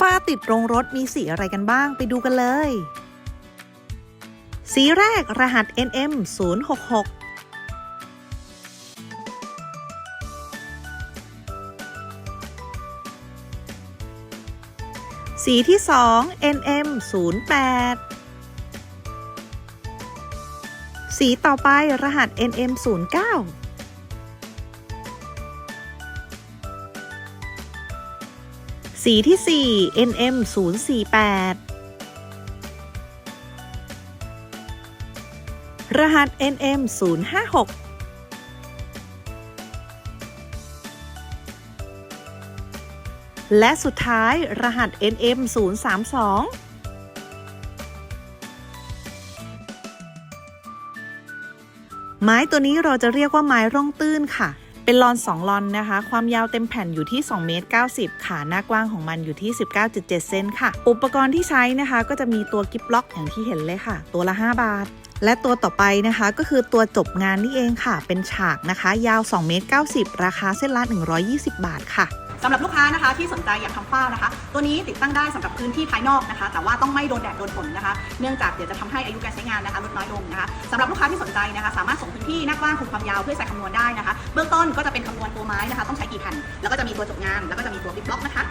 ฝ้าติดโรงรถมีสีอะไรกันบ้างไปดูกันเลย สีแรกรหัส NM 066สีที่ 2 NM 08สีต่อไปรหัส NM 09 สีที่ 4 NM 048รหัส NM 056และสุดท้ายรหัส NM 032ไม้ตัวนี้เราจะเรียกว่าไม้ร่องตื้นค่ะ เป็นลอน 2 ลอนนะคะ ความยาวเต็มแผ่นอยู่ที่2เมตร90 ค่ะ หน้ากว้างของมันอยู่ที่ 19.7 เซนค่ะ อุปกรณ์ที่ใช้นะคะ ก็จะมีตัวกิฟล็อกอย่างที่เห็นเลยค่ะ ตัวละ 5 บาท และตัวต่อไปนะคะก็คือตัวจบงานนี่เองค่ะ เป็นฉากนะคะ ยาว2เมตร90 ราคาเส้นละ 120 บาทค่ะ สำหรับลูกค้านะคะที่สนใจอยากทำฝ้านะคะ ตัวนี้ติดตั้งได้สำหรับพื้นที่ภายนอกนะคะ แต่ว่าต้องไม่โดนแดดโดนฝนนะคะ เนื่องจากเดี๋ยวจะทำให้อายุการใช้งานนะคะลดน้อยลงนะคะสำหรับลูกค้าที่สนใจนะคะ สามารถส่งพื้นที่หน้ากว้างคูณความยาวเพื่อใส่คำนวณได้นะคะ เบื้องต้นก็จะเป็นคำนวณตัวไม้นะคะ ต้องใช้กี่แผ่นแล้วก็จะมีตัวจบงานแล้วก็จะมีตัวบิ๊กบล็อกนะคะ